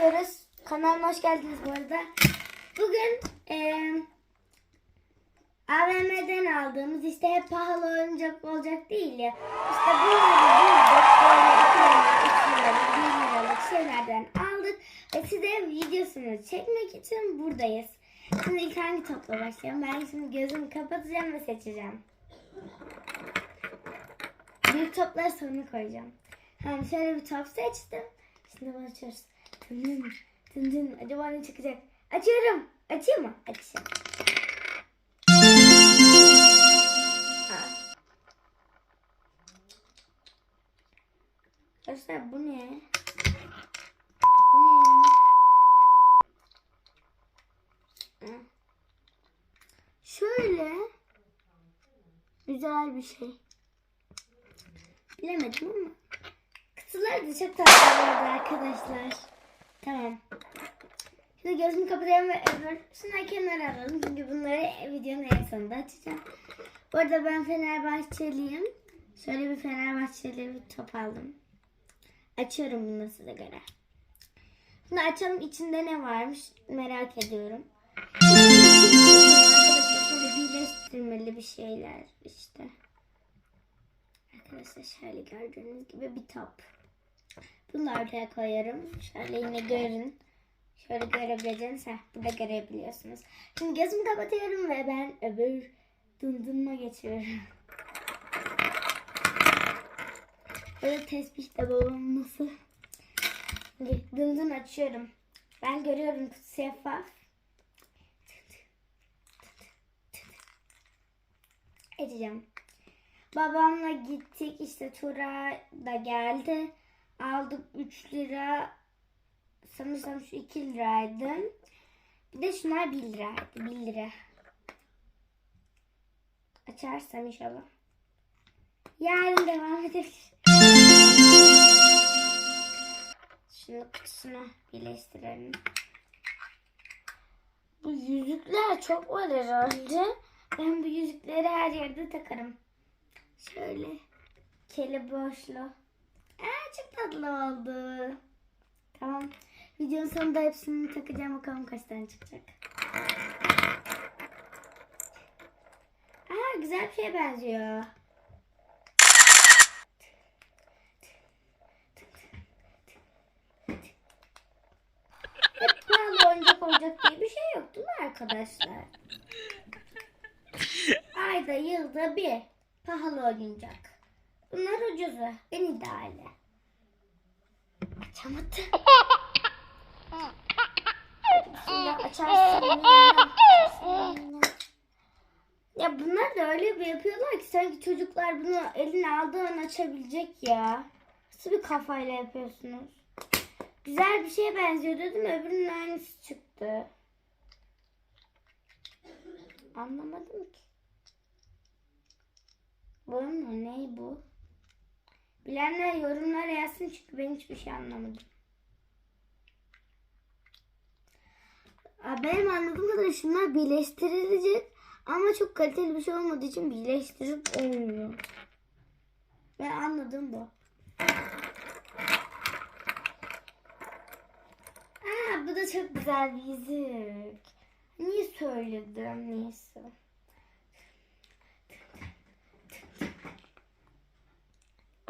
yapıyoruz. Kanalıma hoş geldiniz bu arada. Bugün eee AVM'den aldığımız işte hep pahalı oyuncak olacak değil ya. İşte bunları bulduk. Böyle 2 liralık, 3 liralık, 1 liralık şeylerden aldık. Ve size videosunu çekmek için buradayız. Şimdi ilk hangi topla başlayalım? Ben şimdi gözümü kapatacağım ve seçeceğim. Büyük topları sonra koyacağım. Tamam şöyle bir top seçtim. Şimdi bunu açıyoruz. Dın dın, dın. Acaba ne çıkacak? Açıyorum. Açayım mı? Açacağım. Arkadaşlar bu ne? Şöyle güzel bir şey. Bilemedim ama. Kutular da çok tatlı arkadaşlar. Tamam. Şimdi gözümü kapatayım ve öbürsünü kenara alalım. Çünkü bunları videonun en sonunda açacağım. Bu arada ben Fenerbahçeliyim. Şöyle bir Fenerbahçeli bir top aldım. Açıyorum bunu size göre. Şimdi açalım içinde ne varmış merak ediyorum. Şöyle birleştirmeli bir şeyler işte. Arkadaşlar şöyle gördüğünüz gibi bir top. Bunu ortaya koyarım. Şöyle yine görün. Şöyle görebileceğiniz. Heh, burada görebiliyorsunuz. Şimdi gözümü kapatıyorum ve ben öbür dındınma geçiyorum. Böyle tesbih de babam nasıl? Dındın açıyorum. Ben görüyorum kutu şeffaf. Edeceğim. Babamla gittik işte tura da geldi. Aldık 3 lira. Sanırsam şu 2 liraydı. Bir de şunlar 1 liraydı. 1 lira. Açarsam inşallah. Yarın devam edebilir. Şunu kutusuna birleştirelim. Bu yüzükler çok var herhalde. Ben bu yüzükleri her yerde takarım. Şöyle keli boşlu. Çok tatlı oldu. Tamam. Videonun sonunda hepsini takacağım. Bakalım kaç tane çıkacak. Aa, güzel bir şeye benziyor. Pahalı oyuncak olacak diye bir şey yok değil mi arkadaşlar? Ayda yılda bir pahalı oyuncak. Bunlar ucuzu. En ideali. Şimdi açarsın. yine. Ya bunlar da öyle bir yapıyorlar ki sanki çocuklar bunu eline aldığı açabilecek ya. Nasıl bir kafayla yapıyorsunuz? Güzel bir şeye benziyor dedim öbürünün aynısı çıktı. Anlamadım ki. Bu? Ne bu? Bilenler yorumlara yazsın çünkü ben hiçbir şey anlamadım. Benim anladığım kadarıyla şunlar birleştirilecek ama çok kaliteli bir şey olmadığı için birleştirip olmuyor. Ben anladım bu. Aa, bu da çok güzel bir yüzük. Niye söyledim? Neyse.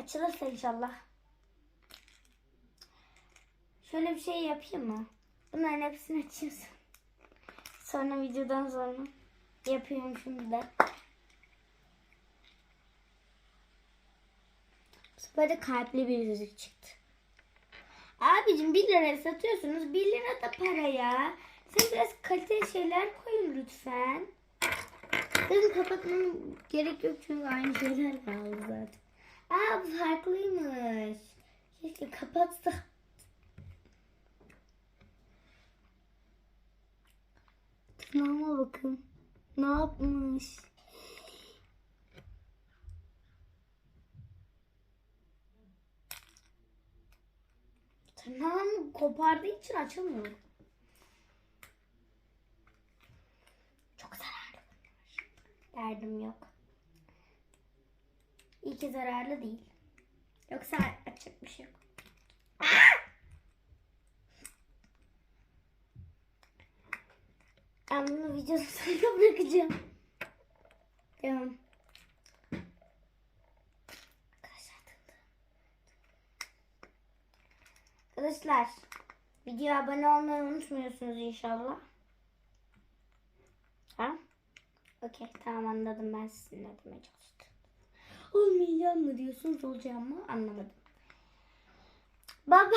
Açılırsa inşallah. Şöyle bir şey yapayım mı? Bunların hepsini açıyorsun. Sonra videodan sonra yapıyorum şimdi de. Bu sefer de kalpli bir yüzük çıktı. Abicim 1 liraya satıyorsunuz. 1 lira da para ya. Sen biraz kaliteli şeyler koyun lütfen. Benim kapatmam gerek yok çünkü aynı şeyler kaldı zaten. Aa bu farklıymış. Keşke kapatsa. Tırnağıma bakın. Ne yapmış? Tırnağımı kopardığı için açamıyorum. Çok zararlı bunlar. Derdim yok. İyi ki zararlı değil. Yoksa açık bir şey yok. Ben bunu videonun sonuna bırakacağım. Tamam. Arkadaşlar videoya abone olmayı unutmuyorsunuz inşallah. Ha? Okey tamam anladım ben sizin ne demeye çalıştım. Olmayacağım mı diyorsunuz olacağım mı anlamadım. Baba.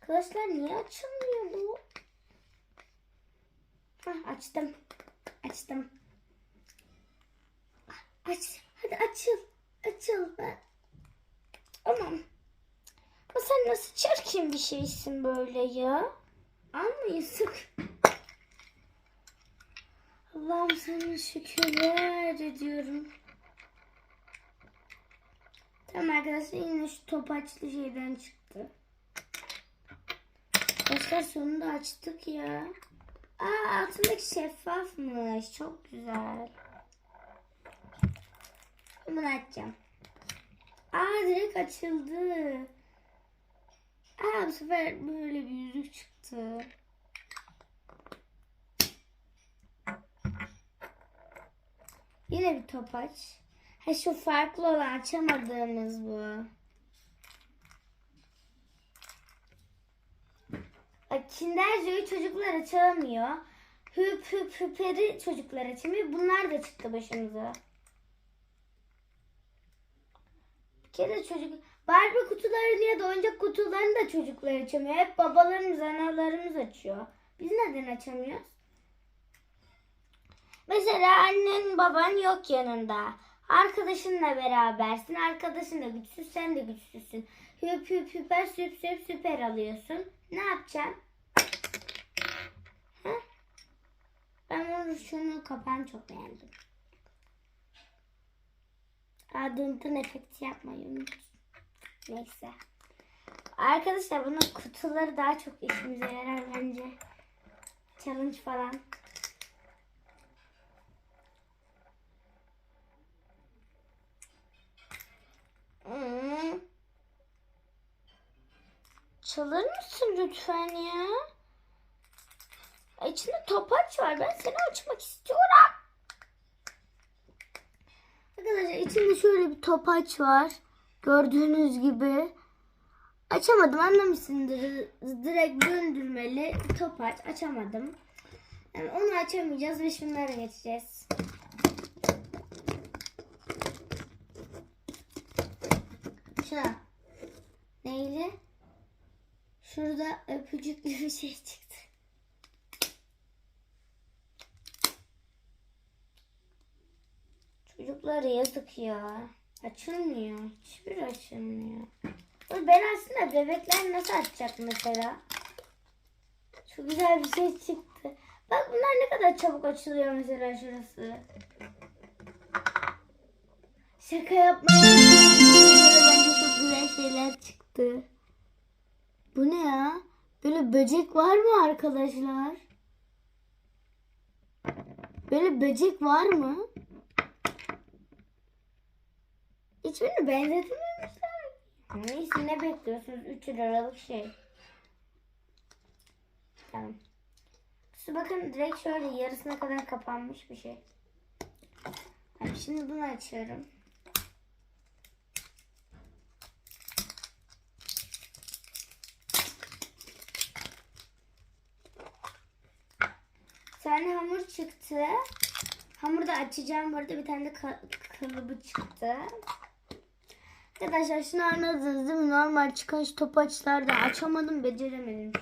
Arkadaşlar niye açılmıyor bu? Hah, açtım. Açtım. Aç. Hadi açıl. Açıl. Ha. Aman. Ama sen nasıl çirkin bir şeysin böyle ya? Sık. Allah'ım sana şükürler ediyorum. Tamam arkadaşlar yine şu topaçlı şeyden çıktı. Arkadaşlar sonunda açtık ya. Aa altındaki şeffafmış. Çok güzel. Bunu açacağım. Aa direkt açıldı. Aa bu sefer böyle bir yüzük çıktı. Yine bir topaç. Ha şu farklı olan açamadığımız bu. Kinder Joy'u çocuklar açamıyor. Hüp hüp hüperi çocuklar açamıyor. Bunlar da çıktı başımıza. Bir kere çocuk Barbie kutularını ya da oyuncak kutularını da çocuklar açamıyor. Hep babalarımız, analarımız açıyor. Biz neden açamıyoruz? Mesela annen baban yok yanında. Arkadaşınla berabersin. Arkadaşın da güçsüz, sen de güçsüzsün. Hüp hüp hüper süp süp süper alıyorsun. Ne yapacaksın? Ha? Ben şunu kapağını çok beğendim. Dın efekti yapmayı unut. Neyse. Arkadaşlar bunun kutuları daha çok işimize yarar bence. Challenge falan. Çalır mısın lütfen ya? İçinde topaç var. Ben seni açmak istiyorum. Arkadaşlar içinde şöyle bir topaç var. Gördüğünüz gibi. Açamadım anlamışsındır. Direkt döndürmeli topaç. Açamadım. Yani onu açamayacağız ve şunlara geçeceğiz. Şuna. Neyle? Şurada öpücüklü bir şey çıktı. Çocuklara yazık ya. Açılmıyor. Hiçbir açılmıyor. Ben aslında bebekler nasıl açacak mesela? Çok güzel bir şey çıktı. Bak bunlar ne kadar çabuk açılıyor mesela şurası. Şaka yapma. Bence çok güzel şeyler çıktı. Bu ne ya? Böyle böcek var mı arkadaşlar? Böyle böcek var mı? Hiçbirini benzetememişler. Neyse ne bekliyorsunuz? 3 liralık şey. Tamam. Şu bakın direkt şöyle yarısına kadar kapanmış bir şey. Şimdi bunu açıyorum. Tane hamur çıktı. Hamuru da açacağım. Bu arada bir tane de ka- kalıbı çıktı. Arkadaşlar şunu anladınız değil mi? Normal çıkan şu topaçlarda açamadım, beceremedim.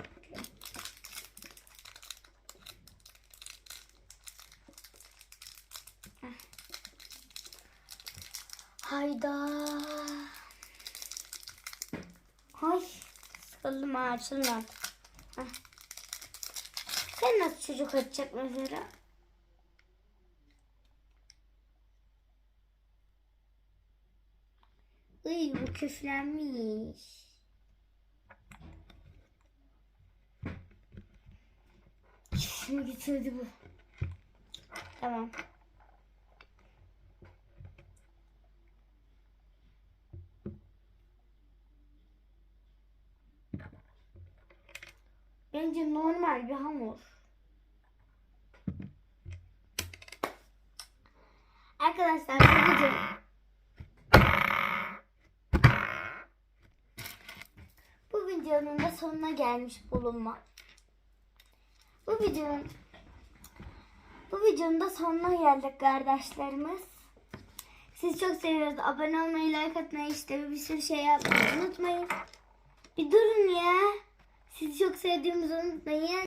Hayda. Ay sıkıldım ha açılmadı. Heh. Sen nasıl çocuk açacak mesela? Iy bu küflenmiş. Şunu getirdi bu. Tamam. Bence normal bir hamur. Arkadaşlar video bu videonun da sonuna gelmiş bulunma. Bu videonun bu videonun da sonuna geldik kardeşlerimiz. Sizi çok seviyoruz. Abone olmayı, like atmayı, işte bir sürü şey yapmayı unutmayın. Bir durun ya. Sizi çok sevdiğimizi unutmayın.